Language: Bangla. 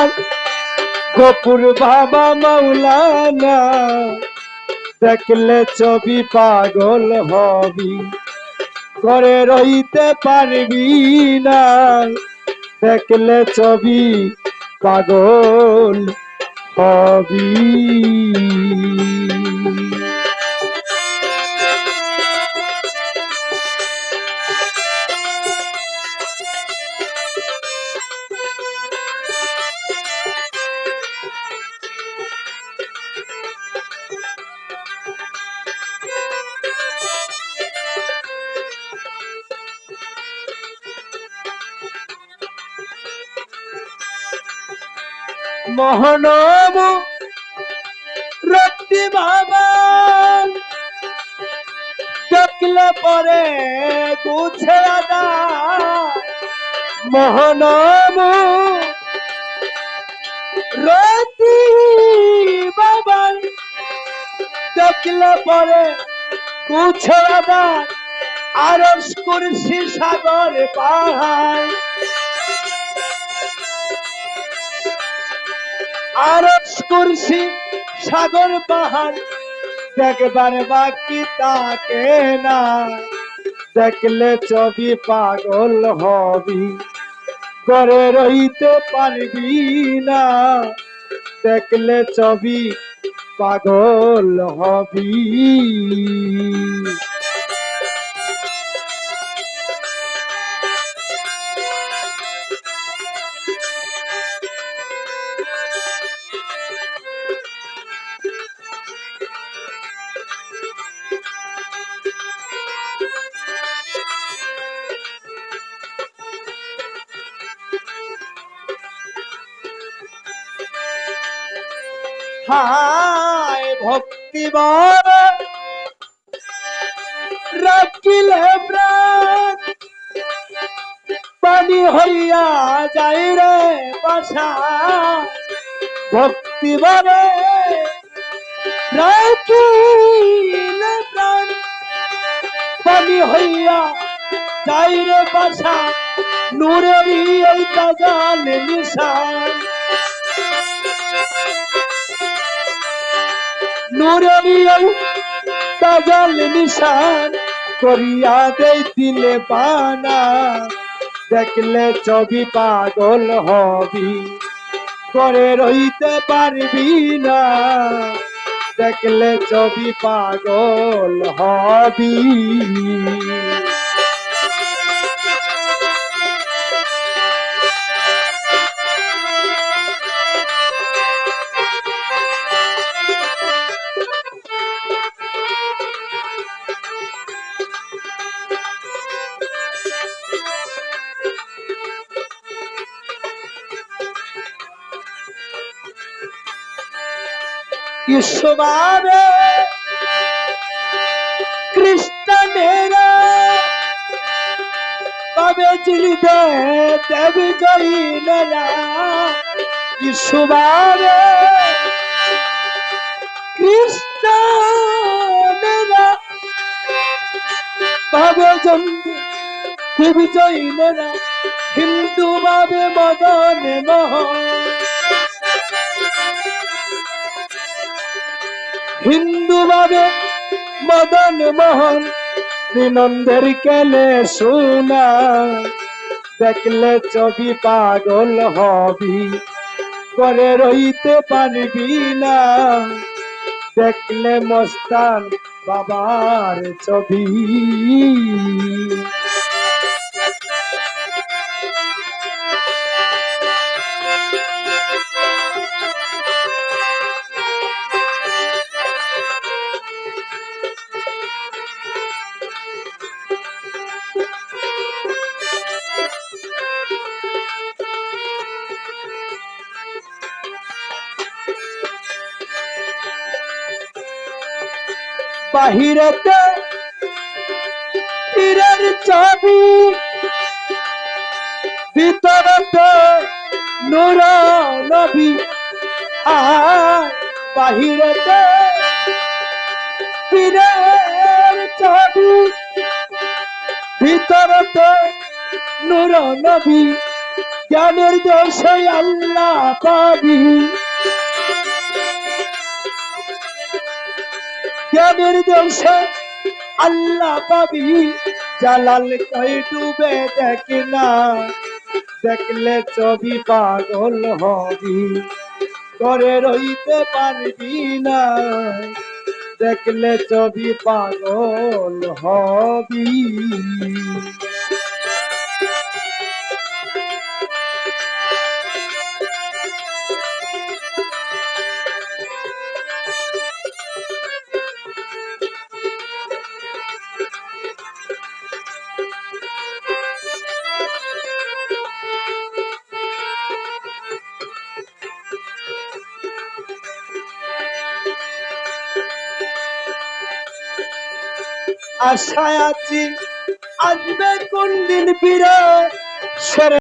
আমার গোপুর বাবা মাওলানা, দেখলে ছবি পাগল হবি। করে রইতে পারবি না, দেখলে ছবি পাগল হবি। মহনম রক্তি বাবা। দেখলে পরে গুছে মহনম রতি বাবা। দেখলে পরে গুছে আরস কুরসি সাগর পাহাড়। আরস কুরসি, সাগর পাহাড়। দেখবার বাকি তাকে না। দেখলে ছবি পাগল হবি। করে রইতে পারবি না। দেখলে ছবি পাগল হবি। হায় ভক্তি বর পানি হইয়া যাই রে বাসা ভক্তি বরে পানি হইয়া যাই রে বাসা নূরেরই এই কাজাল নিশান। নুরের তাজাল নিশান করিয়া দিলে পানা। দেখলে ছবি পাগল হবি করে রইতে পারবি না। দেখলে ছবি পাগল হবি। বিশ্ববাবে কৃষ্ণেরা বাবে চিলিতে দেবী জয়ীনেরা বিশ্ববাবে কৃষ্ণেরা বাবে জন্ম দেবী জয়ীনেরা হিন্দু বাবে মদন মোহন বিনন্দের কেলে শোনা দেখলে ছবি পাগল হবি, করে রইতে পারবি না। দেখলে মস্তান বাবার ছবি। বাহিরেতে পীরের ছবি ভিতরতে নূর নবী আর বাহিরেতে পীরের ছবি ভিতরতে নূর নবী জ্ঞানের দোষে আল্লাহ পাবি। জ্ঞানের দোষে আল্লাহ পাবি, জালাল কই ডুবে দেখ না। দেখলে ছবি পাগল হবি করে রইতে পারবি না। দেখলে ছবি পাগল হবি। আশায় আছি আসবে কোন দিন সেরে